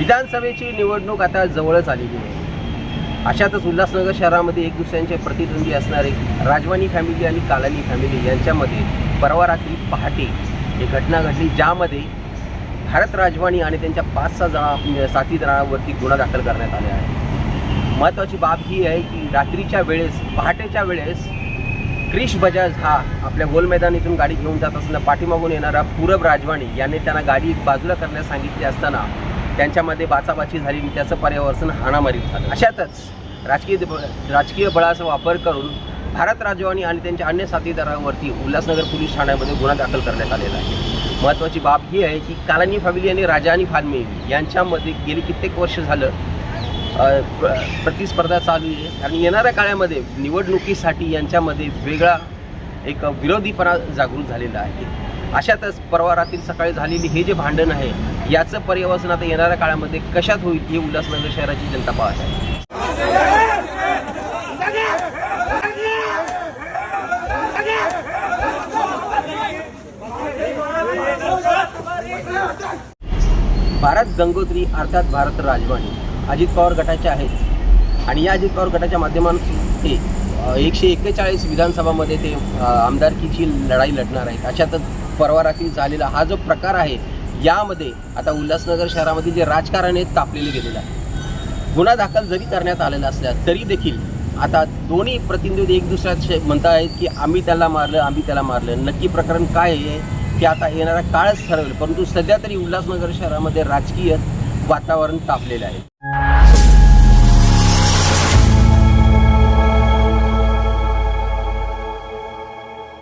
विधानसभेची निवडणूक आता जवळच आलेली आहे. अशातच उल्हासनगर शहरामध्ये एक दुसऱ्यांचे प्रतिद्वंदी असणारे राजवानी फॅमिली आणि कालानी फॅमिली यांच्यामध्ये परवा रात्री पहाटे एक घटना घडली ज्यामध्ये भारत राजवाणी आणि त्यांच्या पाच सहा जणा साथीदारावरती गुन्हा दाखल करण्यात आले आहे. महत्त्वाची बाब ही आहे की रात्रीच्या वेळेस पहाटेच्या वेळेस क्रिश बजाज हा आपल्या गोल मैदान इथून गाडी घेऊन जात असताना पाठीमागून येणारा पूरब राजवाणी यांनी त्यांना गाडी बाजूला करण्यास सांगितली असताना त्यांच्यामध्ये बाचाबाची झाली आणि त्याचं पर्यावरण हाणामारी झालं. अशातच राजकीय राजकीय बळाचा वापर करून भारत राजवानी आणि त्यांच्या अन्य साथीदारांवरती उल्हासनगर पोलीस ठाण्यामध्ये गुन्हा दाखल करण्यात आलेला आहे. महत्त्वाची बाब ही आहे की कालानी फॅमिली आणि राजा आणि फाल्मे यांच्यामध्ये गेली कित्येक वर्ष झालं प्रतिस्पर्धा चालू आहे. आणि येणाऱ्या काळामध्ये निवडणुकीसाठी यांच्यामध्ये वेगळा एक विरोधीपणा जागृत झालेला आहे. अशातच परवा रात्री सकाळी झालेली हे जे भांडण आहे याचं पर्यवसन आता येणाऱ्या काळामध्ये कशात होईल हे उल्हासनगर शहराची जनता पाहत आहे. भारत गंगोत्री अर्थात भारत राजवाणी अजित पवार गटाचे आहेत. आणि या अजित पवार गटाच्या माध्यमातून ते एकशे एक्केचाळीस विधानसभामध्ये ते आमदारकीची लढाई लढणार आहेत. अशातच परवा रात्री झालेला हा जो प्रकार आहे यामध्ये आता उल्हासनगर शहरामध्ये जे राजकारण आहे तापलेले गेलेलं आहे. गुन्हा दाखल जरी करण्यात आलेला असला तरी देखील आता दोन्ही प्रतिनिधी एक दुसऱ्याचे म्हणत आहेत की आम्ही त्याला मारलं आम्ही त्याला मारलं. नक्की प्रकरण काय आहे ते आता येणारा काळच ठरवेल. परंतु सध्या तरी उल्हासनगर शहरामध्ये राजकीय वातावरण तापलेलं आहे.